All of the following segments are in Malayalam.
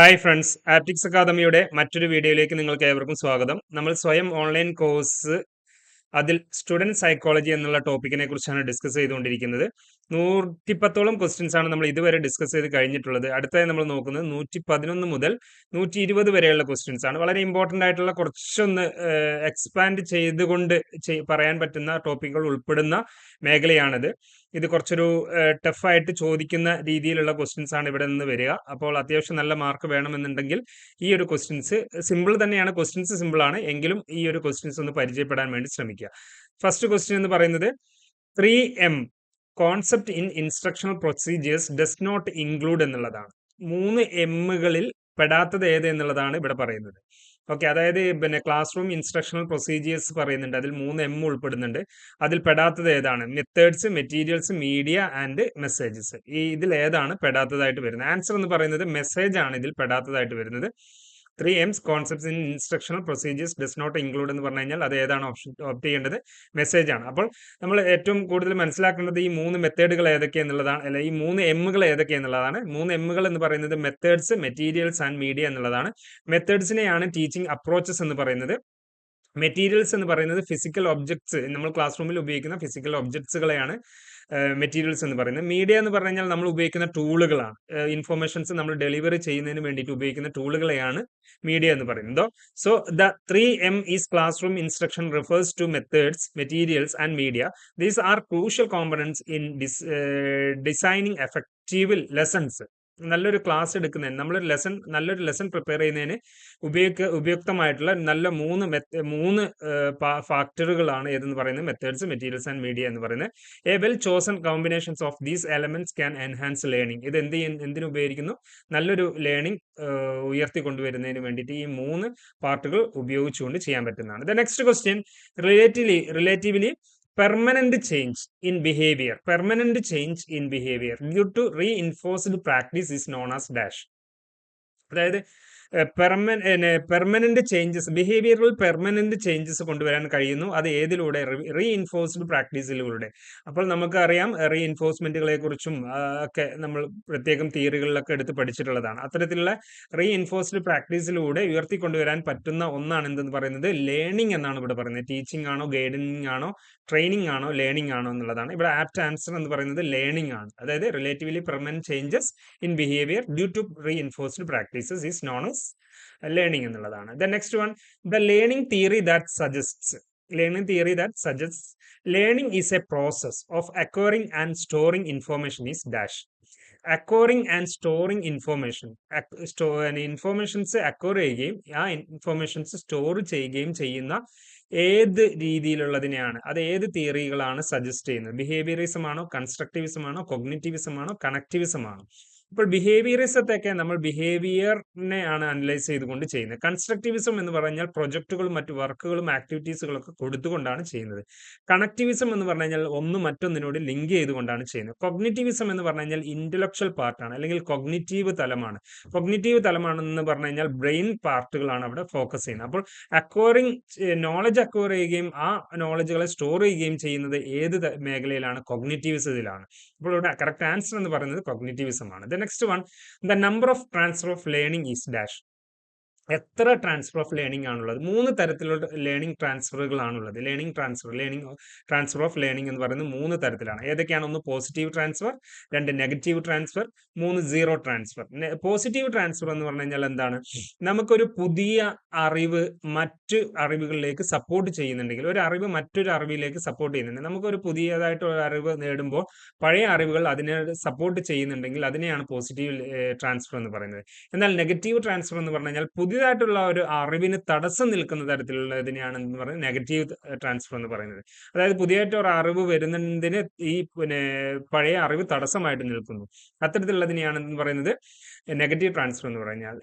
ഹായ് ഫ്രണ്ട്സ് ആപ്റ്റിക്സ് അക്കാദമിയുടെ മറ്റൊരു വീഡിയോയിലേക്ക് നിങ്ങൾക്ക് ഏവർക്കും സ്വാഗതം. നമ്മൾ സ്വയം ഓൺലൈൻ കോഴ്സ് അതിൽ സ്റ്റുഡന്റ് സൈക്കോളജി എന്നുള്ള ടോപ്പിക്കിനെ കുറിച്ചാണ് ഡിസ്കസ് ചെയ്തുകൊണ്ടിരിക്കുന്നത്. നൂറ്റിപ്പത്തോളം ക്വസ്റ്റ്യൻസ് ആണ് നമ്മൾ ഇതുവരെ ഡിസ്കസ് ചെയ്ത് കഴിഞ്ഞിട്ടുള്ളത്. അടുത്തായി നമ്മൾ നോക്കുന്നത് നൂറ്റി പതിനൊന്ന് മുതൽ നൂറ്റി ഇരുപത് വരെയുള്ള ക്വസ്റ്റ്യൻസ് ആണ്. വളരെ ഇമ്പോർട്ടന്റ് ആയിട്ടുള്ള കുറച്ചൊന്ന് എക്സ്പാൻഡ് ചെയ്തുകൊണ്ട് പറയാൻ പറ്റുന്ന ടോപ്പിക്കുകൾ ഉൾപ്പെടുന്ന മേഖലയാണിത്. ഇത് കുറച്ചൊരു ടഫായിട്ട് ചോദിക്കുന്ന രീതിയിലുള്ള ക്വസ്റ്റ്യൻസ് ആണ് ഇവിടെ നിന്ന് വരിക. അപ്പോൾ അത്യാവശ്യം നല്ല മാർക്ക് വേണമെന്നുണ്ടെങ്കിൽ ഈ ഒരു ക്വസ്റ്റ്യൻസ് സിമ്പിൾ തന്നെയാണ്. ക്വസ്റ്റ്യൻസ് സിമ്പിൾ ആണ്. എങ്കിലും ഈ ഒരു ക്വസ്റ്റ്യൻസ് ഒന്ന് പരിചയപ്പെടാൻ വേണ്ടി ശ്രമിക്കുക. ഫസ്റ്റ് ക്വസ്റ്റ്യൻ എന്ന് പറയുന്നത് three M concept in instructional procedures does not include എന്നുള്ളതാണ്. മൂന്ന് എമ്മുകളിൽ പെടാത്തത് ഏത് എന്നുള്ളതാണ് ഇവിടെ പറയുന്നത്. ഓക്കെ അതായത് പിന്നെ ക്ലാസ് റൂം ഇൻസ്ട്രക്ഷണൽ പ്രൊസീജിയേഴ്സ് പറയുന്നുണ്ട്. അതിൽ മൂന്ന് എം ഉൾപ്പെടുന്നുണ്ട്. അതിൽ പെടാത്തത് ഏതാണ്? Methods materials media and messages ഈ ഇതിൽ ഏതാണ് പെടാത്തതായിട്ട് വരുന്നത്? ആൻസർ എന്ന് പറയുന്നത് മെസ്സേജ് ആണ് ഇതിൽ പെടാത്തതായിട്ട് വരുന്നത്. Three Ms concepts in instructional procedures does not include എന്ന് പറഞ്ഞു കഴിഞ്ഞാൽ അത് ഏതാണ് ഓപ്ഷൻ ഓപ്റ്റ് ചെയ്യേണ്ടത്? മെസ്സേജ് ആണ്. അപ്പോൾ നമ്മൾ ഏറ്റവും കൂടുതൽ മനസ്സിലാക്കേണ്ടത് ഈ മൂന്ന് മെത്തേഡുകൾ ഏതൊക്കെയെന്നുള്ളതാണ് എന്നുള്ളതാണ് അല്ല ഈ മൂന്ന് എമ്മുകൾ ഏതൊക്കെയെന്നുള്ളതാണ് മൂന്ന് എമ്മുകൾ എന്ന് പറയുന്നത് മെത്തേഡ്സ് മെറ്റീരിയൽസ് ആൻഡ് മീഡിയ എന്നുള്ളതാണ്. മെത്തേഡ്സിനെയാണ് ടീച്ചിങ് അപ്രോച്ചസ് എന്ന് പറയുന്നത്. മെറ്റീരിയൽസ് എന്ന് പറയുന്നത് ഫിസിക്കൽ ഒബ്ജക്ട്സ് നമ്മൾ ക്ലാസ് റൂമിൽ ഉപയോഗിക്കുന്ന ഫിസിക്കൽ ഒബ്ജക്ട്സുകളെയാണ് മെറ്റീരിയൽസ് എന്ന് പറയുന്നത്. മീഡിയ എന്ന് പറഞ്ഞു കഴിഞ്ഞാൽ നമ്മൾ ഉപയോഗിക്കുന്ന ടൂളുകളാണ്. ഇൻഫർമേഷൻസ് നമ്മൾ ഡെലിവറി ചെയ്യുന്നതിന് വേണ്ടിയിട്ട് ഉപയോഗിക്കുന്ന ടൂളുകളെയാണ് മീഡിയ എന്ന് പറയുന്നത്. So the three M is classroom instruction refers to methods materials and media. These are crucial components in designing effective lessons. നല്ലൊരു ക്ലാസ് എടുക്കുന്നതിന് നമ്മളൊരു ലെസൺ നല്ലൊരു ലെസൺ പ്രിപ്പയർ ചെയ്യുന്നതിന് ഉപയോഗിക്ക ഉപയുക്തമായിട്ടുള്ള നല്ല മൂന്ന് മൂന്ന് ഫാക്ടറുകളാണ് ഏതെന്ന് പറയുന്നത്. മെത്തേഡ്സ് മെറ്റീരിയൽസ് ആൻഡ് മീഡിയ എന്ന് പറയുന്നത്. A well chosen combinations of these elements can enhance learning. ഇത് എന്ത് എന്തിനു ഉപയോഗിക്കുന്നു? നല്ലൊരു ലേണിംഗ് ഉയർത്തി കൊണ്ടുവരുന്നതിന് വേണ്ടിയിട്ട് ഈ മൂന്ന് പാർട്ടുകൾ ഉപയോഗിച്ചുകൊണ്ട് ചെയ്യാൻ പറ്റുന്നതാണ്. The next question relatively relatively permanent change in behaviour permanent change in behaviour due to reinforced practice is known as dash അതായത് permanent changes behavioural permanent changes കൊണ്ടുവരാൻ കഴിയുന്നു. അത് ഏതിലൂടെ? റീഇൻഫോഴ്സ്ഡ് പ്രാക്ടീസിലൂടെ അപ്പോൾ നമുക്കറിയാം റീഇൻഫോഴ്സ്മെന്റുകളെ കുറിച്ചും ഒക്കെ നമ്മൾ പ്രത്യേകം തിയറികളിലൊക്കെ എടുത്ത് പഠിച്ചിട്ടുള്ളതാണ്. അത്തരത്തിലുള്ള റീഇൻഫോഴ്സ്ഡ് പ്രാക്ടീസിലൂടെ ഉയർത്തിക്കൊണ്ടുവരാൻ പറ്റുന്ന ഒന്നാണ് എന്തെന്ന് പറയുന്നത് ലേണിംഗ് എന്നാണ് ഇവിടെ പറയുന്നത്. ടീച്ചിങ് ആണോ ഗൈഡനിങ് ആണോ ട്രെയിനിങ് ആണോ ലേണിംഗ് ആണോ എന്നുള്ളതാണ്. ഇവിടെ ആപ്റ്റ് ആൻസർ എന്ന് പറയുന്നത് ലേണിംഗ് ആണ്. അതായത് relatively permanent changes in behaviour due to reinforced practices is known as learning എന്നുള്ളതാണ്. The next one the learning theory that suggests learning theory that suggests learning is a process of acquiring and storing information is dash acquiring and storing information informations acquire ചെയ്യുകയും ആ ഇൻഫോർമേഷൻസ് സ്റ്റോർ ചെയ്യുകയും ചെയ്യുന്ന ഏത് രീതിയിലുള്ളതിനെയാണ് അത് ഏത് തിയറികളാണ് സജസ്റ്റ് ചെയ്യുന്നത്? ബിഹേവിയറിസം ആണോ കൺസ്ട്രക്റ്റിവിസം ആണോ ആണോ ആണോ? ഇപ്പോൾ ബിഹേവിയറിസത്തെയൊക്കെ നമ്മൾ ബിഹേവിയറിനെ ആണ് അനലൈസ് ചെയ്തുകൊണ്ട് ചെയ്യുന്നത്. കൺസ്ട്രക്റ്റിവിസം എന്ന് പറഞ്ഞാൽ പ്രൊജക്റ്റുകളും മറ്റു വർക്കുകളും ആക്ടിവിറ്റീസുകളൊക്കെ കൊടുത്തുകൊണ്ടാണ് ചെയ്യുന്നത്. കണക്റ്റിവിസം എന്ന് പറഞ്ഞു കഴിഞ്ഞാൽ ഒന്ന് മറ്റൊന്നിനോട് ലിങ്ക് ചെയ്തുകൊണ്ടാണ് ചെയ്യുന്നത്. കൊഗ്നിറ്റിവിസം എന്ന് പറഞ്ഞു കഴിഞ്ഞാൽ ഇന്റലക്ച്വൽ പാർട്ടാണ് അല്ലെങ്കിൽ കൊഗ്നിറ്റീവ് തലമാണ്. കൊഗ്നിറ്റീവ് തലമാണെന്ന് പറഞ്ഞു കഴിഞ്ഞാൽ ബ്രെയിൻ പാർട്ടുകളാണ് അവിടെ ഫോക്കസ് ചെയ്യുന്നത്. അപ്പോൾ അക്വയറിങ് നോളജ് അക്വയർ ചെയ്യുകയും ആ നോളജുകളെ സ്റ്റോർ ചെയ്യുകയും ചെയ്യുന്നത് ഏത് മേഖലയിലാണ്? കൊഗ്നിറ്റീവിസത്തിലാണ് അപ്പോൾ ഇവിടെ കറക്റ്റ് ആൻസർ എന്ന് പറയുന്നത് cognitivism next one the number of transfer of learning is dash. എത്ര ട്രാൻസ്ഫർ ഓഫ് ലേണിംഗ് ആണുള്ളത്? മൂന്ന് തരത്തിലുള്ള learning ട്രാൻസ്ഫറുകളാണുള്ളത് learning transfer learning transfer of learning എന്ന് പറയുന്നത് മൂന്ന് തരത്തിലാണ്. ഏതൊക്കെയാണ്? ഒന്ന് പോസിറ്റീവ് ട്രാൻസ്ഫർ രണ്ട് നെഗറ്റീവ് ട്രാൻസ്ഫർ മൂന്ന് സീറോ ട്രാൻസ്ഫർ പോസിറ്റീവ് ട്രാൻസ്ഫർ എന്ന് പറഞ്ഞു കഴിഞ്ഞാൽ എന്താണ്? നമുക്കൊരു പുതിയ അറിവ് മറ്റ് അറിവുകളിലേക്ക് സപ്പോർട്ട് ചെയ്യുന്നുണ്ടെങ്കിൽ ഒരു അറിവ് മറ്റൊരു അറിവിലേക്ക് സപ്പോർട്ട് ചെയ്യുന്നുണ്ട്. നമുക്കൊരു പുതിയതായിട്ട് ഒരു അറിവ് നേടുമ്പോൾ പഴയ അറിവുകൾ അതിനെ സപ്പോർട്ട് ചെയ്യുന്നുണ്ടെങ്കിൽ അതിനെയാണ് പോസിറ്റീവ് ട്രാൻസ്ഫർ എന്ന് പറയുന്നത്. എന്നാൽ നെഗറ്റീവ് ട്രാൻസ്ഫർ എന്ന് പറഞ്ഞു കഴിഞ്ഞാൽ പുതിയ പുതിയതായിട്ടുള്ള ഒരു അറിവിന് തടസ്സം നിൽക്കുന്ന തരത്തിലുള്ളതിനെയാണ് എന്ന് പറയുന്നത് നെഗറ്റീവ് ട്രാൻസ്ഫർ എന്ന് പറയുന്നത്. അതായത് പുതിയതായിട്ട് ഒരു അറിവ് വരുന്നതിന് ഈ പിന്നെ പഴയ അറിവ് തടസ്സമായിട്ട് നിൽക്കുന്നു. അത്തരത്തിലുള്ളതിനെയാണ് എന്ന് പറയുന്നത് നെഗറ്റീവ് ട്രാൻസ്ഫർ എന്ന് പറഞ്ഞാൽ.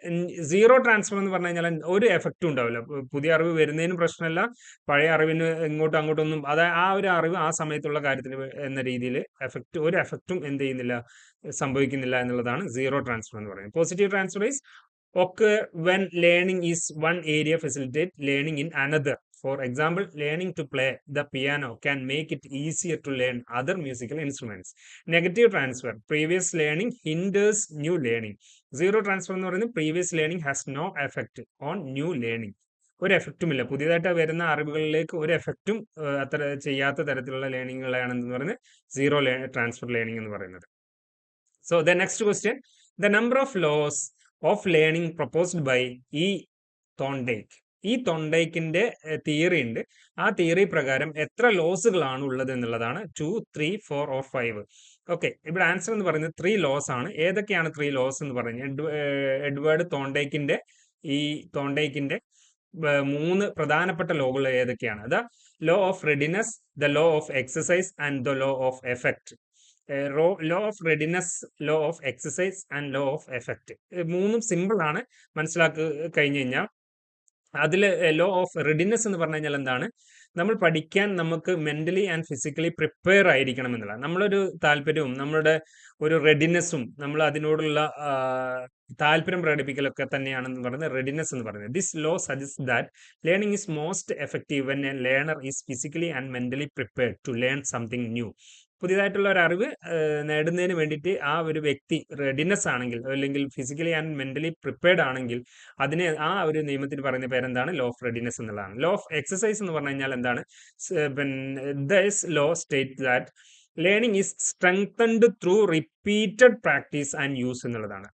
സീറോ ട്രാൻസ്ഫർ എന്ന് പറഞ്ഞു കഴിഞ്ഞാൽ ഒരു എഫക്റ്റും ഉണ്ടാവില്ല. പുതിയ അറിവ് വരുന്നതിന് പ്രശ്നമല്ല. പഴയ അറിവിന് ഇങ്ങോട്ടും അങ്ങോട്ടൊന്നും അതായത് ആ ഒരു അറിവ് ആ സമയത്തുള്ള കാര്യത്തിന് എന്ന രീതിയിൽ എഫക്റ്റ് ഒരു എഫക്റ്റും എന്ത് ചെയ്യുന്നില്ല സംഭവിക്കുന്നില്ല എന്നുള്ളതാണ് സീറോ ട്രാൻസ്ഫർ എന്ന് പറയുന്നത്. Positive transfer is occur when learning is one area facilitate learning in another For example, learning to play the piano can make it easier to learn other musical instruments. Negative transfer. Previous learning hinders new learning. Zero transfer എന്ന് പറയുന്നത് previous learning has no effect on new learning ഒരു എഫക്റ്റും ഇല്ല പുതിയതായിട്ട് വരുന്ന അറിവുകളിലേക്ക് ഒരു എഫക്റ്റും അത്ര ചെയ്യാത്ത തരത്തിലുള്ള ലേണിങ്ങുകളാണെന്ന് പറയുന്നത് സീറോ ട്രാൻസ്ഫർ ലേണിംഗ് എന്ന് പറയുന്നത് so the next question the number of laws of learning proposed by E Thorndike ഈ തൊണ്ടൈക്കിന്റെ തിയറി ഉണ്ട്. ആ തിയറി പ്രകാരം എത്ര ലോസുകളാണ് ഉള്ളത് എന്നുള്ളതാണ് two three four or five okay ഇവിടെ ആൻസർ എന്ന് പറയുന്നത് ത്രീ ലോസ് ആണ്. ഏതൊക്കെയാണ് ത്രീ ലോസ് എന്ന് പറയുന്നത്? എഡ്വേർഡ് തോണ്ടേക്കിന്റെ ഈ തോണ്ടേക്കിന്റെ മൂന്ന് പ്രധാനപ്പെട്ട ലോകൾ ഏതൊക്കെയാണ്? The law of readiness the law of exercise and the law of effect law of readiness law of exercise and law of effect മൂന്നും സിമ്പിൾ ആണ് മനസ്സിലാക്കി കഴിഞ്ഞു കഴിഞ്ഞാൽ അതിൽ ലോ ഓഫ് റെഡിനെസ് എന്ന് പറഞ്ഞു കഴിഞ്ഞാൽ എന്താണ്? നമ്മൾ പഠിക്കാൻ നമുക്ക് മെന്റലി ആൻഡ് ഫിസിക്കലി പ്രിപ്പയർ ആയിരിക്കണം എന്നുള്ളത് നമ്മളൊരു താല്പര്യവും നമ്മളുടെ ഒരു റെഡിനെസ്സും നമ്മൾ അതിനോടുള്ള താല്പര്യം പ്രകടിപ്പിക്കലൊക്കെ തന്നെയാണെന്ന് പറയുന്നത് റെഡിനെസ് എന്ന് പറയുന്നത്. This law suggest that learning is most effective when a learner is physically and mentally prepared to learn something new പുതിയതായിട്ടുള്ള ഒരു അറിവ് നേടുന്നതിന് വേണ്ടിയിട്ട് ആ ഒരു വ്യക്തി റെഡിനെസ് ആണെങ്കിൽ അല്ലെങ്കിൽ ഫിസിക്കലി ആൻഡ് മെന്റലി പ്രിപ്പയർഡ് ആണെങ്കിൽ അതിനെ ആ ഒരു നിയമത്തിൽ പറയുന്ന പേരെന്താണ്? ലോ ഓഫ് റെഡിനെസ് എന്നുള്ളതാണ്. ലോ ഓഫ് എക്സസൈസ് എന്ന് പറഞ്ഞു കഴിഞ്ഞാൽ എന്താണ്? This law state that learning is strengthened through repeated practice and use എന്നുള്ളതാണ്.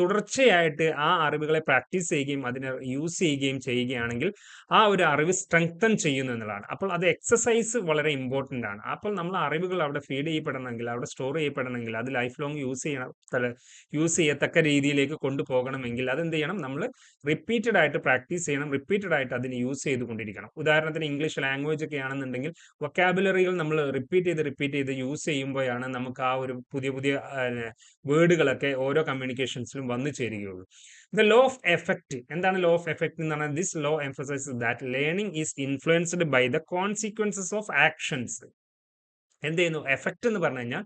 തുടർച്ചയായിട്ട് ആ അറിവുകളെ പ്രാക്ടീസ് ചെയ്യുകയും അതിനെ യൂസ് ചെയ്യുകയും ചെയ്യുകയാണെങ്കിൽ ആ ഒരു അറിവ് സ്ട്രെങ്തൻ ചെയ്യുന്നു എന്നുള്ളതാണ്. അപ്പോൾ അത് എക്സസൈസ് വളരെ ഇമ്പോർട്ടന്റ് ആണ്. അപ്പോൾ നമ്മൾ അറിവുകൾ അവിടെ ഫീഡ് ചെയ്യപ്പെടണമെങ്കിൽ അവിടെ സ്റ്റോർ ചെയ്യപ്പെടണമെങ്കിൽ അത് ലൈഫ് ലോങ് യൂസ് ചെയ്യണം യൂസ് ചെയ്യത്തക്ക രീതിയിലേക്ക് കൊണ്ടുപോകണമെങ്കിൽ അതെന്ത് ചെയ്യണം? നമ്മൾ റിപ്പീറ്റഡ് ആയിട്ട് പ്രാക്ടീസ് ചെയ്യണം. റിപ്പീറ്റഡ് ആയിട്ട് അതിന് യൂസ് ചെയ്തുകൊണ്ടിരിക്കണം ഉദാഹരണത്തിന് ഇംഗ്ലീഷ് ലാംഗ്വേജ് ഒക്കെ ആണെന്നുണ്ടെങ്കിൽ വൊക്കാബുലറികൾ നമ്മൾ റിപ്പീറ്റ് ചെയ്ത് റിപ്പീറ്റ് ചെയ്ത് യൂസ് ചെയ്യുമ്പോഴാണ് നമുക്ക് ആ ഒരു പുതിയ പുതിയ വേർഡുകളൊക്കെ ഓരോ കമ്മ്യൂണിക്കേഷൻസിലും വന്നു ചേരുകയുള്ളൂ. ദ ലോ ഓഫ് എഫക്റ്റ് എന്താണ് ലോ ഓഫ് എഫക്റ്റ് എന്ന് പറഞ്ഞാൽ this law emphasise that learning is influenced by the consequences of actions എന്ത് ചെയ്യുന്നു? എഫക്റ്റ് എന്ന് പറഞ്ഞു കഴിഞ്ഞാൽ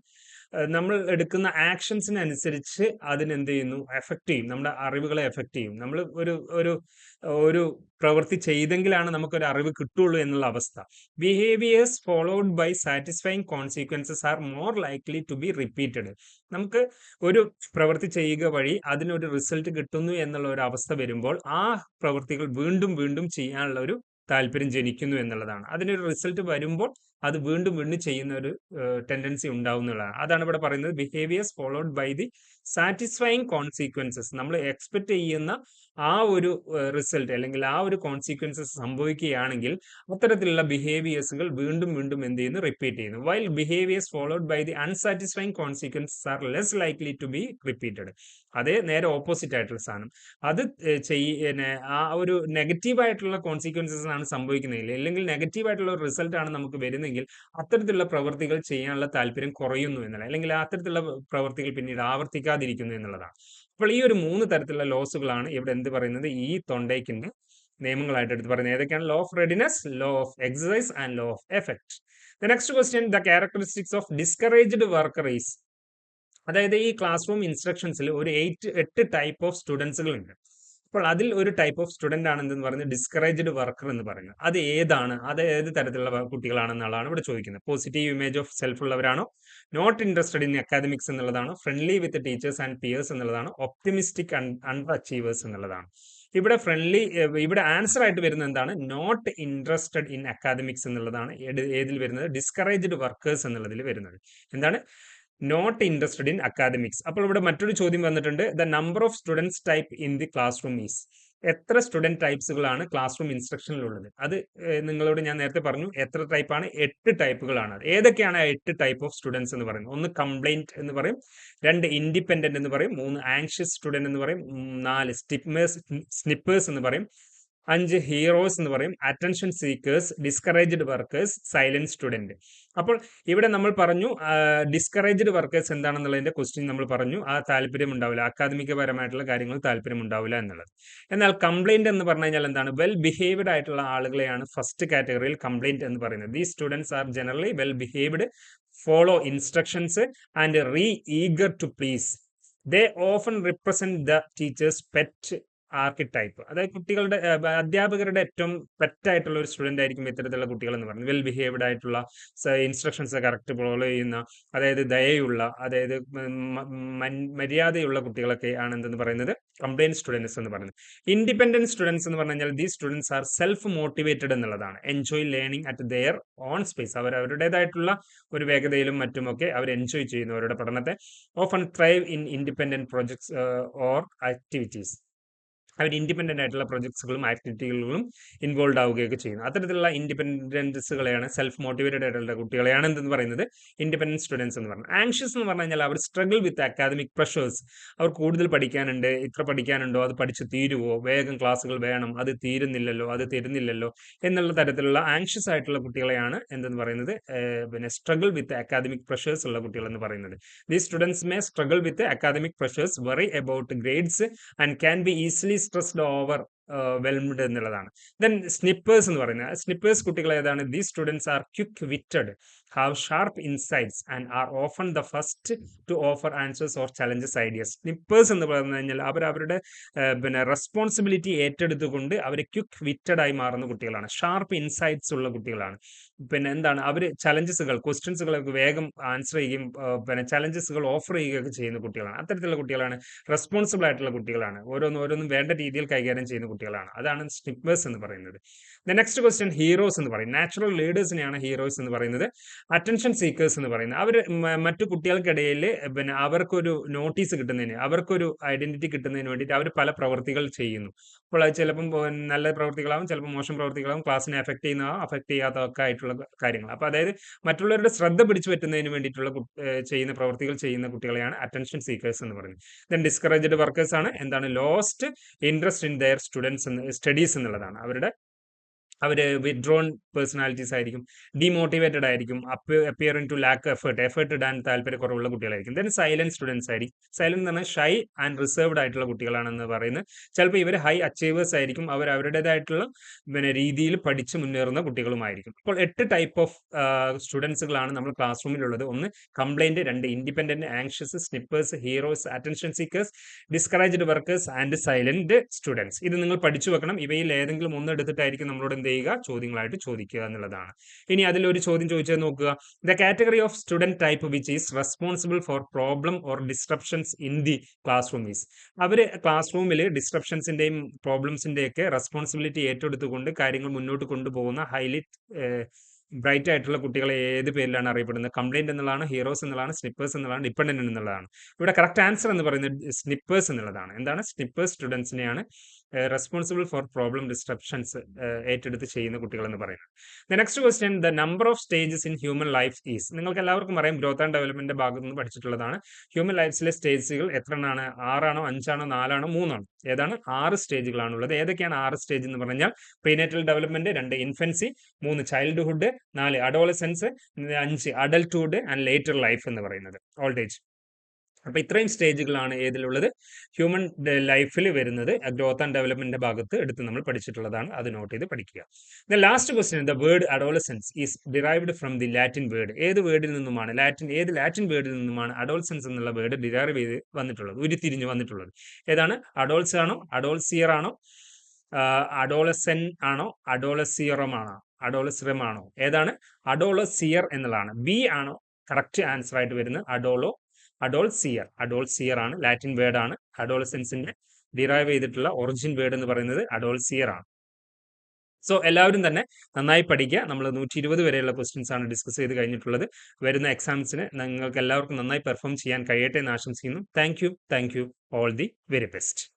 നമ്മൾ എടുക്കുന്ന ആക്ഷൻസിനനുസരിച്ച് അതിനെന്ത് ചെയ്യുന്നു എഫക്റ്റ് ചെയ്യും. നമ്മുടെ അറിവുകളെ എഫക്റ്റ് ചെയ്യും. നമ്മൾ ഒരു ഒരു ഒരു പ്രവൃത്തി ചെയ്തെങ്കിലാണ് നമുക്കൊരു അറിവ് കിട്ടുള്ളൂ എന്നുള്ള അവസ്ഥ. Behaviours followed by satisfying consequences are more likely to be repeated നമുക്ക് ഒരു പ്രവൃത്തി ചെയ്യുക വഴി അതിനൊരു റിസൾട്ട് കിട്ടുന്നു എന്നുള്ള ഒരു അവസ്ഥ വരുമ്പോൾ ആ പ്രവൃത്തികൾ വീണ്ടും വീണ്ടും ചെയ്യാനുള്ള ഒരു താല്പര്യം ജനിക്കുന്നു എന്നുള്ളതാണ്. അതിനൊരു റിസൾട്ട് വരുമ്പോൾ അത് വീണ്ടും വീണ്ടും ചെയ്യുന്ന ഒരു ടെൻഡൻസി ഉണ്ടാവുന്നതാണ്. അതാണ് ഇവിടെ പറയുന്നത് behaviours followed by the satisfying consequences നമ്മൾ എക്സ്പെക്ട് ചെയ്യുന്ന ആ ഒരു റിസൾട്ട് അല്ലെങ്കിൽ ആ ഒരു കോൺസിക്വൻസസ് സംഭവിക്കുകയാണെങ്കിൽ അത്തരത്തിലുള്ള ബിഹേവിയേഴ്സുകൾ വീണ്ടും വീണ്ടും എന്ത് ചെയ്യുന്നു? റിപ്പീറ്റ് ചെയ്യുന്നു. While behaviours followed by the unsatisfying consequences are less likely to be repeated അതേ നേരെ ഓപ്പോസിറ്റ് ആയിട്ടുള്ള സാധനം. അത് ചെയ്യ ആ ഒരു നെഗറ്റീവ് ആയിട്ടുള്ള കോൺസിക്വൻസസ് ആണ് സംഭവിക്കുന്നതിൽ അല്ലെങ്കിൽ നെഗറ്റീവ് ആയിട്ടുള്ള ഒരു റിസൾട്ട് ആണ് നമുക്ക് വരുന്നെങ്കിൽ അത്തരത്തിലുള്ള പ്രവൃത്തികൾ ചെയ്യാനുള്ള താല്പര്യം കുറയുന്നു എന്നുള്ള അല്ലെങ്കിൽ അത്തരത്തിലുള്ള പ്രവൃത്തികൾ പിന്നീട് ആവർത്തിക്കാതിരിക്കുന്നു എന്നുള്ളതാണ്. അപ്പോൾ ഈ ഒരു മൂന്ന് തരത്തിലുള്ള ലോസുകളാണ് ഇവിടെ എന്ത് പറയുന്നത്? ഈ തൊണ്ടയ്ക്കുന്ന നിയമങ്ങളായിട്ട് എടുത്ത് പറയുന്നത്. ഏതൊക്കെയാണ്? Law of readiness law of exercise and law of effect the next question the characteristics of discouraged worker is അതായത് ഈ ക്ലാസ് റൂം ഇൻസ്ട്രക്ഷൻസിൽ ഒരു എയ്റ്റ് എട്ട് ടൈപ്പ് ഓഫ് സ്റ്റുഡൻസുകൾ ഉണ്ട് അപ്പോൾ അതിൽ ഒരു ടൈപ്പ് ഓഫ് സ്റ്റുഡന്റ് ആണെന്ന് പറഞ്ഞ് ഡിസ്കറേജ്ഡ് വർക്കർ എന്ന് പറയുന്നത് അത് ഏതാണ്? അത് ഏത് തരത്തിലുള്ള കുട്ടികളാണെന്നുള്ളതാണ് ഇവിടെ ചോദിക്കുന്നത്. പോസിറ്റീവ് ഇമേജ് ഓഫ് സെൽഫ് ഉള്ളവരാണോ? Not interested in academics എന്നുള്ളതാണോ? Friendly with teachers and peers എന്നുള്ളതാണ്? ഒപ്റ്റിമിസ്റ്റിക് അണ്ടർ അച്ചീവേഴ്സ് എന്നുള്ളതാണ്. ഇവിടെ ഫ്രണ്ട്ലി ഇവിടെ ആൻസർ ആയിട്ട് വരുന്നത് എന്താണ്? നോട്ട് ഇൻട്രസ്റ്റഡ് ഇൻ അക്കാദമിക്സ് എന്നുള്ളതാണ്. ഏതിൽ വരുന്നത്? ഡിസ്കറേജ്ഡ് വർക്കേഴ്സ് എന്നുള്ളതിൽ വരുന്നത്. എന്താണ്? നോട്ട് ഇൻട്രസ്റ്റഡ് ഇൻ അക്കാദമിക്സ് അപ്പോൾ ഇവിടെ മറ്റൊരു ചോദ്യം വന്നിട്ടുണ്ട്. The number of students type in the classroom is എത്ര സ്റ്റുഡന്റ് ടൈപ്സുകളാണ് ക്ലാസ് റൂം ഇൻസ്ട്രക്ഷനിലുള്ളത് അത് നിങ്ങളോട് ഞാൻ നേരത്തെ പറഞ്ഞു എത്ര ടൈപ്പാണ് എട്ട് ടൈപ്പുകളാണ് ഏതൊക്കെയാണ് ആ എട്ട് ടൈപ്പ് ഓഫ് സ്റ്റുഡൻസ് എന്ന് പറയുന്നത്? ഒന്ന് കംപ്ലൈന്റ് എന്ന് പറയും രണ്ട് ഇൻഡിപെൻഡന്റ് എന്ന് പറയും മൂന്ന് ആങ്ഷ്യസ് സ്റ്റുഡന്റ് എന്ന് പറയും നാല് സ്റ്റിപ്മേഴ്സ് സ്നിപ്പേഴ്സ് എന്ന് പറയും അഞ്ച് ഹീറോസ് എന്ന് പറയും. Attention seekers discouraged workers silence student അപ്പോൾ ഇവിടെ നമ്മൾ പറഞ്ഞു ഡിസ്കറേജ്ഡ് വർക്കേഴ്സ് എന്താണെന്നുള്ളതിന്റെ ക്വസ്റ്റ്യൻ നമ്മൾ പറഞ്ഞു. ആ താല്പര്യം ഉണ്ടാവില്ല. അക്കാദമിക പരമായിട്ടുള്ള കാര്യങ്ങൾ താല്പര്യം ഉണ്ടാവില്ല എന്നുള്ളത്. എന്നാൽ കംപ്ലൈന്റ് എന്ന് പറഞ്ഞു കഴിഞ്ഞാൽ എന്താണ്? വെൽ ബിഹേവ്ഡ് ആയിട്ടുള്ള ആളുകളെയാണ് ഫസ്റ്റ് കാറ്റഗറിയിൽ കംപ്ലൈന്റ് എന്ന് പറയുന്നത്. These students are generally well behaved follow instructions and are eager to please they often represent the teachers pet archetype അതായത് കുട്ടികളുടെ അധ്യാപകരുടെ ഏറ്റവും പെറ്റായിട്ടുള്ള ഒരു സ്റ്റുഡന്റ് ആയിരിക്കും ഇത്തരത്തിലുള്ള കുട്ടികൾ എന്ന് പറയുന്നത്. വെൽ ബിഹേവ്ഡ് ആയിട്ടുള്ള ഇൻസ്ട്രക്ഷൻസ് കറക്റ്റ് ഫോളോ ചെയ്യുന്ന അതായത് ദയയുള്ള അതായത് മര്യാദയുള്ള കുട്ടികളൊക്കെ ആണ് എന്തെന്ന് പറയുന്നത്? കംപ്ലൈന്റ് സ്റ്റുഡൻസ് എന്ന് പറയുന്നത്. ഇൻഡിപെൻഡന്റ് സ്റ്റുഡൻസ് എന്ന് പറഞ്ഞു കഴിഞ്ഞാൽ the students are self motivated എന്നുള്ളതാണ്. Enjoy learning at their own space അവർ അവരുടേതായിട്ടുള്ള ഒരു വേഗതയിലും മറ്റുമൊക്കെ അവർ എൻജോയ് ചെയ്യുന്നു അവരുടെ പഠനത്തെ of and thrive in independent projects or activities our independent ആയിട്ടുള്ള പ്രൊജക്ട്സുകളും ആക്ടിവിറ്റികളിലും ഇൻവോൾവ് ആവുകയൊക്കെ ചെയ്യുന്നു. അത്തരത്തിലുള്ള ഇൻഡിപെൻഡൻസുകളെയാണ് സെൽഫ് മോട്ടിവേറ്റഡ് ആയിട്ടുള്ള കുട്ടികളെയാണ് എന്തെന്ന് പറയുന്നത്? ഇൻഡിപെൻഡന്റ് സ്റ്റുഡൻസ് എന്ന് പറയുന്നത് ആങ്ഷ്യസ് എന്ന് പറഞ്ഞു കഴിഞ്ഞാൽ അവർ സ്ട്രഗിൾ വിത്ത് അക്കാദമിക് പ്രഷേഴ്സ് അവർ കൂടുതൽ പഠിക്കാനുണ്ട് ഇത്ര പഠിക്കാനുണ്ടോ അത് പഠിച്ച് തീരുവോ? വേഗം ക്ലാസ്സുകൾ വേണം അത് തീരുന്നില്ലല്ലോ അത് തരുന്നില്ലല്ലോ എന്നുള്ള തരത്തിലുള്ള ആങ്ഷ്യസ് ആയിട്ടുള്ള കുട്ടികളെയാണ് എന്തെന്ന് പറയുന്നത്? പിന്നെ സ്ട്രഗിൾ വിത്ത് അക്കാദമിക് പ്രഷേഴ്സ് ഉള്ള കുട്ടികൾ എന്ന് പറയുന്നത്. The students may struggle with academic pressures worry about grades and can be easily stressed overwhelmed എന്നുള്ളതാണ്. ദെൻ സ്നിപ്പേഴ്സ് എന്ന് പറയുന്നത്. സ്നിപ്പേഴ്സ് കുട്ടികൾ ഏതാണ്? These students are quick witted have sharp insights and are often the first to offer answers or challenges ideas snipers എന്ന് പറഞ്ഞു കഴിഞ്ഞാൽ അവർ അവരുടെ പിന്നെ റെസ്പോൺസിബിലിറ്റി ഏറ്റെടുത്തുകൊണ്ട് അവർ ക്വിക്ക് വിറ്റഡായി മാറുന്ന കുട്ടികളാണ്. ഷാർപ്പ് ഇൻസൈറ്റ്സ് ഉള്ള കുട്ടികളാണ്. പിന്നെ എന്താണ്? അവർ ചലഞ്ചസുകൾ ക്വസ്റ്റ്യൻസുകളൊക്കെ വേഗം ആൻസർ ചെയ്യുകയും പിന്നെ ചലഞ്ചസുകൾ ഓഫർ ചെയ്യുകയൊക്കെ ചെയ്യുന്ന കുട്ടികളാണ്. അത്തരത്തിലുള്ള കുട്ടികളാണ് റെസ്പോൺസിബിൾ ആയിട്ടുള്ള കുട്ടികളാണ്. ഓരോന്നും ഓരോന്നും വേണ്ട രീതിയിൽ കൈകാര്യം ചെയ്യുന്ന കുട്ടികളാണ്. അതാണ് സ്നിപ്പേഴ്സ് എന്ന് പറയുന്നത്. ദ നെക്സ്റ്റ് ക്വസ്റ്റ്യൻ ഹീറോസ് എന്ന് പറയും. നാച്ചുറൽ ലീഡേഴ്സിനെയാണ് ഹീറോസ് എന്ന് പറയുന്നത്. അറ്റൻഷൻ സീക്കേഴ്സ് എന്ന് പറയുന്നത് അവർ മറ്റു കുട്ടികൾക്കിടയിൽ പിന്നെ അവർക്കൊരു നോട്ടീസ് കിട്ടുന്നതിന് അവർക്കൊരു ഐഡന്റിറ്റി കിട്ടുന്നതിന് വേണ്ടിയിട്ട് അവർ പല പ്രവർത്തികൾ ചെയ്യുന്നു. അപ്പോൾ അത് ചിലപ്പം നല്ല പ്രവർത്തികളാവും ചിലപ്പോൾ മോശം പ്രവർത്തികളാവും ക്ലാസ്സിനെ അഫക്ട് ചെയ്യുന്നതാവും അഫക്ട് ചെയ്യാത്തതൊക്കെ ആയിട്ടുള്ള കാര്യങ്ങൾ. അപ്പോൾ അതായത് മറ്റുള്ളവരുടെ ശ്രദ്ധ പിടിച്ചു പറ്റുന്നതിന് വേണ്ടിയിട്ടുള്ള ചെയ്യുന്ന പ്രവർത്തികൾ ചെയ്യുന്ന കുട്ടികളെയാണ് അറ്റൻഷൻ സീക്കേഴ്സ് എന്ന് പറയുന്നത്. ദെൻ ഡിസ്കറേജ്ഡ് വർക്കേഴ്സ് ആണ്. എന്താണ്? Lost interest in their students studies എന്നുള്ളതാണ്. അവരുടെ അവർ വിഡ്രോൺ പേഴ്സണാലിറ്റീസ് ആയിരിക്കും ഡിമോട്ടിവേറ്റഡ് ആയിരിക്കും appearing to lack effort effort ഇടാൻ താല്പര്യക്കുറവുള്ള കുട്ടികളായിരിക്കും. ദെൻ സൈലന്റ് സ്റ്റുഡൻസ് ആയിരിക്കും. സൈലന്റ് എന്ന് പറഞ്ഞാൽ ഷൈ ആൻഡ് റിസർവ്ഡ് ആയിട്ടുള്ള കുട്ടികളാണെന്ന് പറയുന്നത്. ചിലപ്പോൾ ഇവർ ഹൈ അച്ചീവേഴ്സ് ആയിരിക്കും. അവർ അവരുടേതായിട്ടുള്ള പിന്നെ രീതിയിൽ പഠിച്ച് മുന്നേറുന്ന കുട്ടികളുമായിരിക്കും. അപ്പോൾ എട്ട് ടൈപ്പ് ഓഫ് സ്റ്റുഡൻസുകളാണ് നമ്മൾ ക്ലാസ് റൂമിലുള്ളത് ഒന്ന് കംപ്ലൈന്റ് രണ്ട് independent anxious snipers heroes attention seekers discouraged workers and silent students ഇത് നിങ്ങൾ പഠിച്ചു വെക്കണം. ഇവയിൽ ഏതെങ്കിലും ഒന്ന് എടുത്തിട്ടായിരിക്കും നമ്മളോട് എന്ത് ചെയ്യുക ചോദ്യങ്ങളായിട്ട് ചോദിക്കുക എന്നുള്ളതാണ്. ഇനി അതിലൊരു ചോദ്യം ചോദിച്ചത് നോക്കുക. The category of student type which is responsible for problem or disruptions in the classroom is our class റൂമിൽ ഡിസ്ട്രപ്ഷൻസിന്റെയും പ്രോബ്ലംസിന്റെയൊക്കെ റെസ്പോൺസിബിലിറ്റി ഏറ്റെടുത്തുകൊണ്ട് കാര്യങ്ങൾ മുന്നോട്ട് കൊണ്ടുപോകുന്ന ഹൈലി ബ്രൈറ്റ് ആയിട്ടുള്ള കുട്ടികളെ ഏത് പേരിലാണ് അറിയപ്പെടുന്നത്? കംപ്ലൈന്റ് എന്നുള്ളതാണ് ഹീറോസ് എന്നുള്ളതാണ് സ്നിപ്പേഴ്സ് എന്നുള്ളതാണ് ഡിപ്പെൻഡന്റ് എന്നുള്ളതാണ്. ഇവിടെ കറക്റ്റ് ആൻസർ എന്ന് പറയുന്നത് സ്നിപ്പേഴ്സ് എന്നുള്ളതാണ്. എന്താണ്? സ്നിപ്പേഴ്സ് സ്റ്റുഡൻസിനെയാണ് റെസ്പോൺസിബിൾ ഫോർ പ്രോബ്ലം ഡിസ്ട്രപ്ഷൻസ് ഏറ്റെടുത്ത് ചെയ്യുന്ന കുട്ടികൾ എന്ന് പറയുന്നത്. The next question the number of stages in human life is നിങ്ങൾക്ക് എല്ലാവർക്കും അറിയാം ഗ്രോത്ത് ആൻഡ് ഡെവലപ്മെന്റ് ഭാഗത്ത് നിന്ന് പഠിച്ചിട്ടുള്ളതാണ്. ഹ്യൂമൻ ലൈഫ്സിലെ സ്റ്റേജുകൾ എത്ര ആറാണോ അഞ്ചാണോ നാലാണോ മൂന്നാണോ? ഏതാണ്? ആറ് സ്റ്റേജുകളാണുള്ളത് ഏതൊക്കെയാണ് ആറ് സ്റ്റേജ് എന്ന് പറഞ്ഞാൽ? പ്രീനേറ്റൽ ഡെവലപ്മെന്റ് രണ്ട് ഇൻഫൻസി മൂന്ന് ചൈൽഡ്ഹുഡ് നാല് അഡോളസെൻസ് അഞ്ച് അഡൽട്ട്ഹുഡ് ആൻഡ് ലേറ്റർ ലൈഫ് എന്ന് പറയുന്നത്. ഓൾഡ് ഏജ് അപ്പൊ ഇത്രയും സ്റ്റേജുകളാണ് ഏതിലുള്ളത്. ഹ്യൂമൻ ലൈഫിൽ വരുന്നത്. ഗ്രോത്ത് ആൻഡ് ഡെവലപ്മെന്റിന്റെ ഭാഗത്ത് എടുത്ത് നമ്മൾ പഠിച്ചിട്ടുള്ളതാണ്. അത് നോട്ട് ചെയ്ത് പഠിക്കുക. The last question the word adolescence is derived from the Latin word. ഏത് വേർഡിൽ നിന്നുമാണ് ലാറ്റിൻ ഏത് ലാറ്റിൻ വേർഡിൽ നിന്നുമാണ് അഡോൾസൻസ് എന്നുള്ള വേർഡ് ഡിറൈവ് ചെയ്ത് വന്നിട്ടുള്ളത് ഉരുത്തിരിഞ്ഞ് വന്നിട്ടുള്ളത്? ഏതാണ്? അഡോൾസ് ആണോ? അഡോൾസിയർ ആണോ? അഡോളസെൻ ആണോ? അഡോളസിയറം ആണോ? അഡോളസിറം ആണോ? ഏതാണ്? അഡോളസിയർ എന്നുള്ളതാണ്. ബി ആണോ? കറക്റ്റ് ആൻസർ ആയിട്ട് വരുന്നത് അഡോളോ അഡോൾസിയർ അഡോൾസിയർ ആണ് ലാറ്റിൻ വേർഡ് ആണ്. അഡോൾസെൻസിന്റെ ഡിറൈവ് ചെയ്തിട്ടുള്ള ഒറിജിൻ വേർഡ് എന്ന് പറയുന്നത് അഡോൾസിയർ ആണ്. സോ എല്ലാവരും തന്നെ നന്നായി പഠിക്കുക. നമ്മൾ നൂറ്റി ഇരുപത് വരെയുള്ള ക്വസ്റ്റ്യൻസ് ആണ് ഡിസ്കസ് ചെയ്ത് കഴിഞ്ഞിട്ടുള്ളത്. വരുന്ന എക്സാംസിന് നിങ്ങൾക്ക് എല്ലാവർക്കും നന്നായി പെർഫോം ചെയ്യാൻ കഴിയട്ടെ എന്ന് ആശംസിക്കുന്നു. Thank you thank you all the very best